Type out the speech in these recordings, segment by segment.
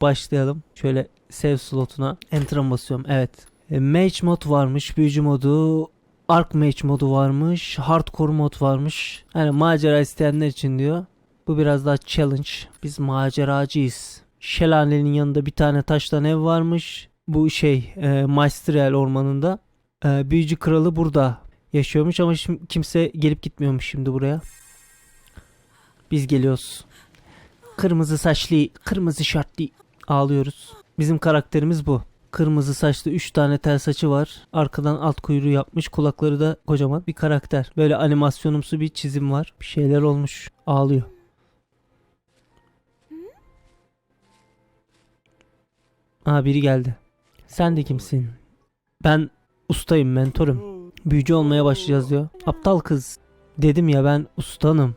başlayalım. Şöyle save slotuna enter'a basıyorum. Evet. E, Mage mod varmış. Büyücü modu. Arc Mage modu varmış. Hardcore mod varmış. Yani macera isteyenler için diyor. Bu biraz daha challenge. Biz maceracıyız. Şelalenin yanında bir tane taştan ev varmış. Bu şey e, Maestriel ormanında. E, büyücü kralı burada yaşıyormuş ama şimdi kimse gelip gitmiyormuş şimdi buraya. Biz geliyoruz. Kırmızı saçlı, kırmızı şartlı ağlıyoruz. Bizim karakterimiz bu. Kırmızı saçlı 3 tane tel saçı var. Arkadan alt kuyruğu yapmış. Kulakları da kocaman bir karakter. Böyle animasyonumsu bir çizim var. Bir şeyler olmuş. Ağlıyor. Aa biri geldi. Sen de kimsin? Ben ustayım, mentorum. Büyücü olmaya başlayacağız diyor. Aptal kız. Dedim ya ben ustanım.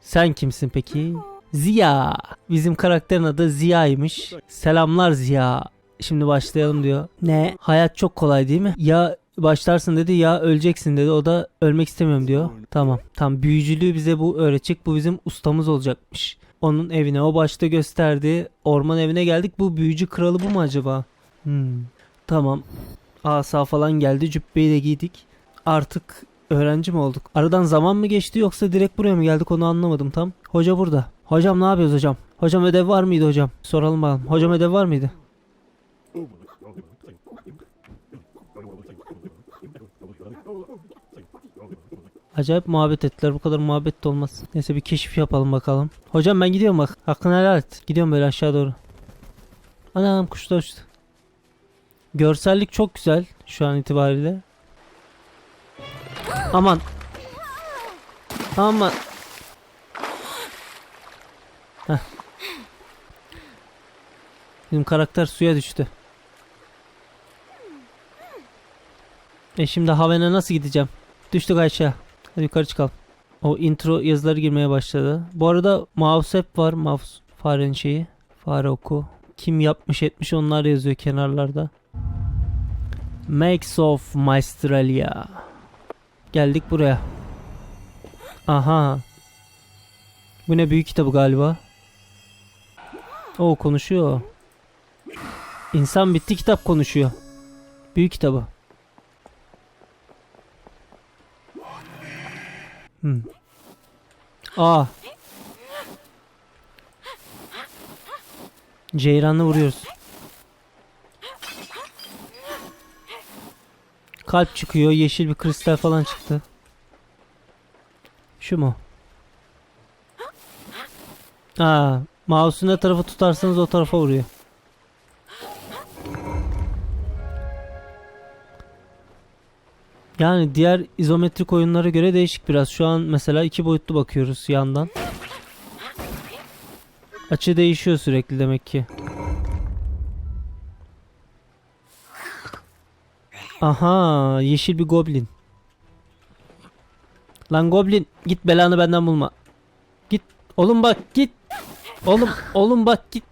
Sen kimsin peki? Ziya. Bizim karakterin adı Ziya'ymış. Selamlar Ziya. Şimdi başlayalım diyor. Ne? Hayat çok kolay değil mi? Ya başlarsın dedi ya öleceksin dedi. O da ölmek istemiyorum diyor. Tamam. Tam büyücülüğü bize bu öğretecek. Bu bizim ustamız olacakmış. Onun evine o başta gösterdi. Orman evine geldik. Bu büyücü kralı bu mu acaba? Hmm. Tamam. Asa falan geldi. Cübbeyi de giydik. Artık öğrenci mi olduk? Aradan zaman mı geçti yoksa direkt buraya mı geldik onu anlamadım tam. Hoca burada. Hocam ne yapıyoruz hocam? Hocam ödev var mıydı hocam? Soralım bakalım. Hocam ödev var mıydı? Acayip muhabbet ettiler. Bu kadar muhabbet de olmaz. Neyse bir keşif yapalım bakalım. Hocam ben gidiyorum bak. Hakkını helal et. Gidiyorum böyle aşağı doğru. Anam kuşlar uçtu. Görsellik çok güzel şu an itibariyle. Aman. Aman. Heh. Bizim karakter suya düştü. E şimdi havene nasıl gideceğim? Düştük aşağı. Hadi yukarı çıkalım. O intro yazıları girmeye başladı. Bu arada mouse app var. Mouse farenin şeyi. Fare oku. Kim yapmış etmiş onlar yazıyor kenarlarda. Makes of Maestralia. Geldik buraya. Aha. Bu ne büyük kitabı galiba. O konuşuyor. İnsan bitti kitap konuşuyor. Büyük kitabı. Hmm. Aa. Ceyran'la vuruyoruz. Kalp çıkıyor. Yeşil bir kristal falan çıktı. Şu mu? Aa, mouse'un ne tarafı tutarsanız o tarafa vuruyor. Yani diğer izometrik oyunlara göre değişik biraz. Şu an mesela iki boyutlu bakıyoruz yandan. Açı değişiyor sürekli demek ki. Aha, yeşil bir goblin. Lan goblin git belanı benden bulma. Git. Oğlum bak git. Oğlum oğlum bak git.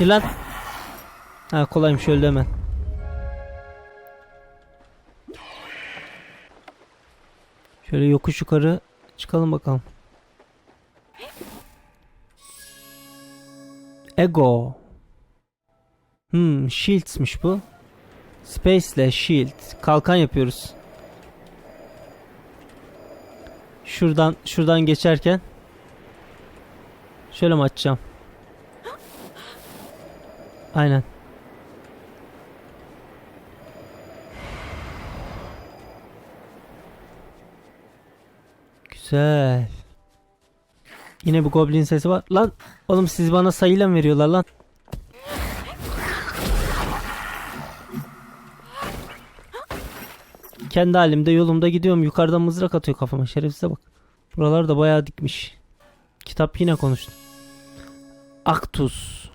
Lan. Ha kolaymış öldü hemen. Şöyle yokuş yukarı çıkalım bakalım. Ego. Hmm, shields'miş bu. Space ile shield. Kalkan yapıyoruz. Şuradan şuradan geçerken şöyle mi açacağım? Aynen. Güzel. Yine bu goblin sesi var. Lan oğlum siz bana sayıyla mı veriyorlar lan? Kendi halimde yolumda gidiyorum. Yukarıdan mızrak atıyor kafama. Şerefsize bak. Buralar da bayağı dikmiş. Kitap yine konuştu. Aktus.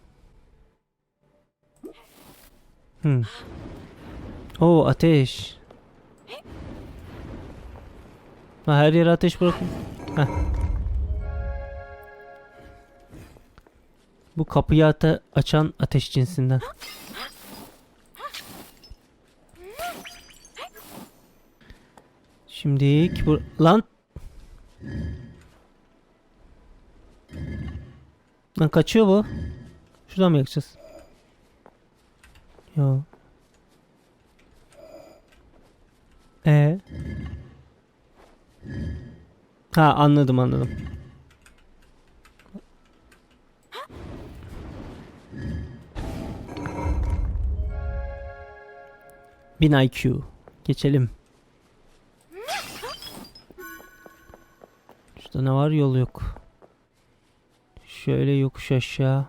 Hmm. Oo ateş. Ha, her yere ateş bırakın. Heh. Bu kapıyı ate açan ateş cinsinden. Şimdi bu lan Lan kaçıyor bu. Şuradan mı yakacağız? Yo. E. Ha anladım anladım. Bin IQ. Geçelim. Şurada ne var? Yol yok. Şöyle yokuş aşağı.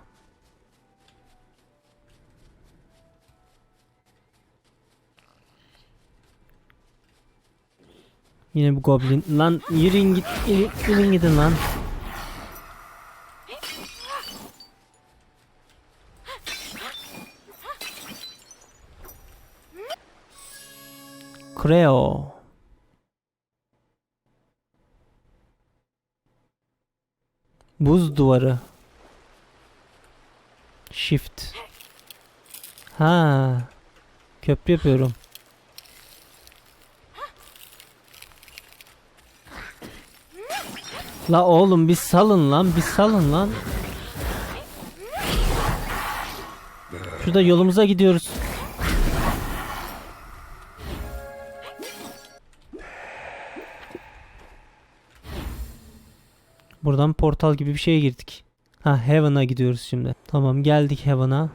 Yine bu goblin. Lan yürüyün git. Yürü- Yürüyün gidin lan. Creo. Buz duvarı. Shift. Ha. Köprü yapıyorum. La oğlum bir salın lan, bir salın lan. Şurada yolumuza gidiyoruz. Buradan portal gibi bir şeye girdik. Ha Heaven'a gidiyoruz şimdi. Tamam geldik Heaven'a.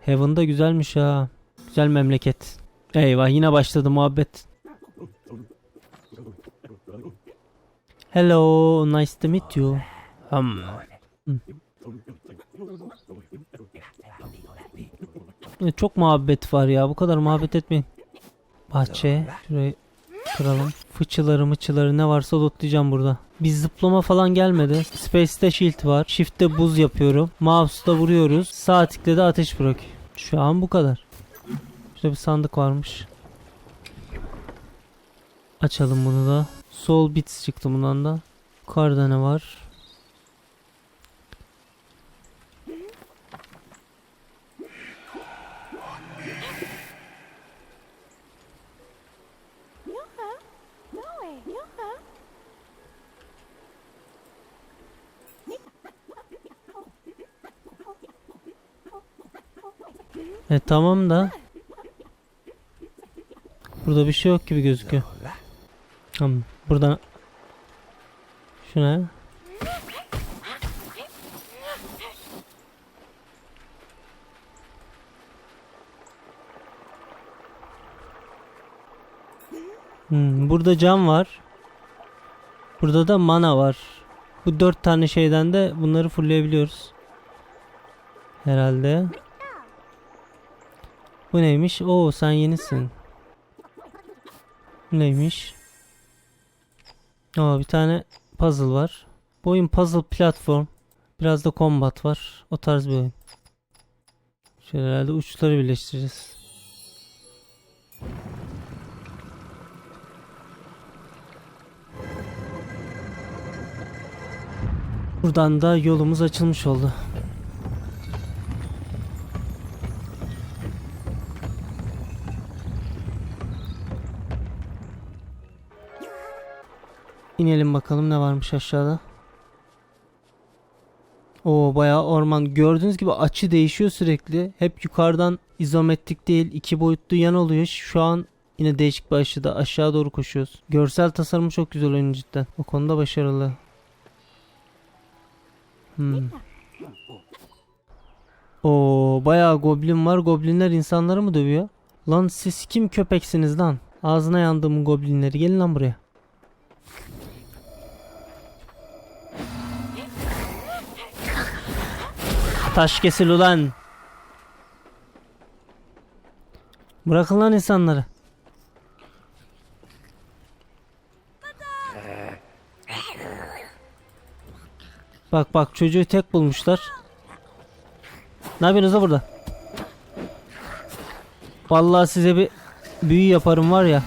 Heaven da güzelmiş ha. Güzel memleket. Eyvah yine başladı muhabbet. Hello, nice to meet you. Hmm. Hmm. Çok muhabbet var ya. Bu kadar muhabbet etmeyin. Bahçe. Şurayı kıralım. Fıçıları mıçıları ne varsa lootlayacağım burada. Bir zıplama falan gelmedi. Space'te shield var. Shift'te buz yapıyorum. Mouse'da vuruyoruz. Sağ tıkla da ateş bırak. Şu an bu kadar. Şurada bir sandık varmış. Açalım bunu da. Sol bits çıktı bundan da. Yukarıda ne var? E tamam da. Burada bir şey yok gibi gözüküyor. Tamam. Buradan. Şu ne? Hmm, burada cam var. Burada da mana var. Bu dört tane şeyden de bunları fullleyebiliyoruz. Herhalde. Bu neymiş? Oo sen yenisin. Neymiş? Aa bir tane puzzle var. Bu oyun puzzle platform. Biraz da combat var. O tarz bir oyun. Şöyle herhalde uçları birleştireceğiz. Buradan da yolumuz açılmış oldu. İnelim bakalım ne varmış aşağıda. Oo bayağı orman. Gördüğünüz gibi açı değişiyor sürekli. Hep yukarıdan izometrik değil iki boyutlu yan oluyor. Şu an yine değişik bir açıda aşağı doğru koşuyoruz. Görsel tasarımı çok güzel oyun cidden. O konuda başarılı. Hmm. Oo bayağı goblin var. Goblinler insanları mı dövüyor? Lan siz kim köpeksiniz lan? Ağzına yandığımın goblinleri. Gelin lan buraya. Taş kesil ulan. Bırakın lan insanları. Bak bak çocuğu tek bulmuşlar. Ne yapıyorsunuz da burada? Vallahi size bir büyü yaparım var ya.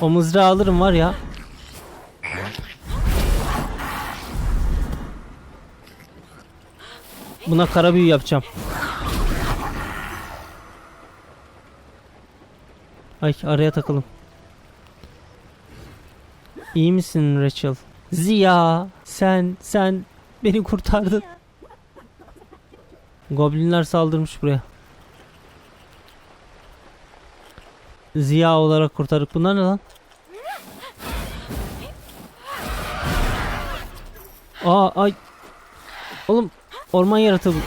O mızrağı alırım var ya. Buna kara büyü yapacağım. Ay araya takılım. İyi misin Rachel? Ziya sen sen beni kurtardın. Goblinler saldırmış buraya. Ziya olarak kurtardık. Bunlar ne lan? Aa ay. Oğlum orman yaratığı bu.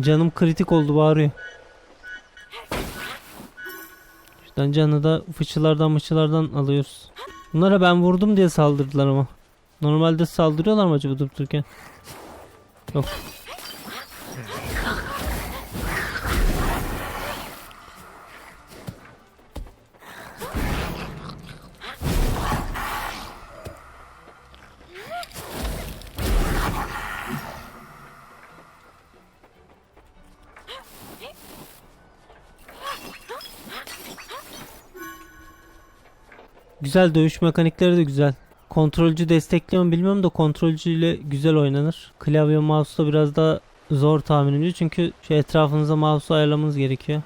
Canım kritik oldu bağırıyor. Şuradan canı da fıçılardan mıçılardan alıyoruz. Bunlara ben vurdum diye saldırdılar ama. Normalde saldırıyorlar mı acaba durup dururken? Yok. Güzel dövüş mekanikleri de güzel. Kontrolcü destekliyor mu bilmiyorum da kontrolcüyle güzel oynanır. Klavye mouse'da biraz daha zor tahmin ediyor çünkü şu etrafınıza mouse'u ayarlamanız gerekiyor.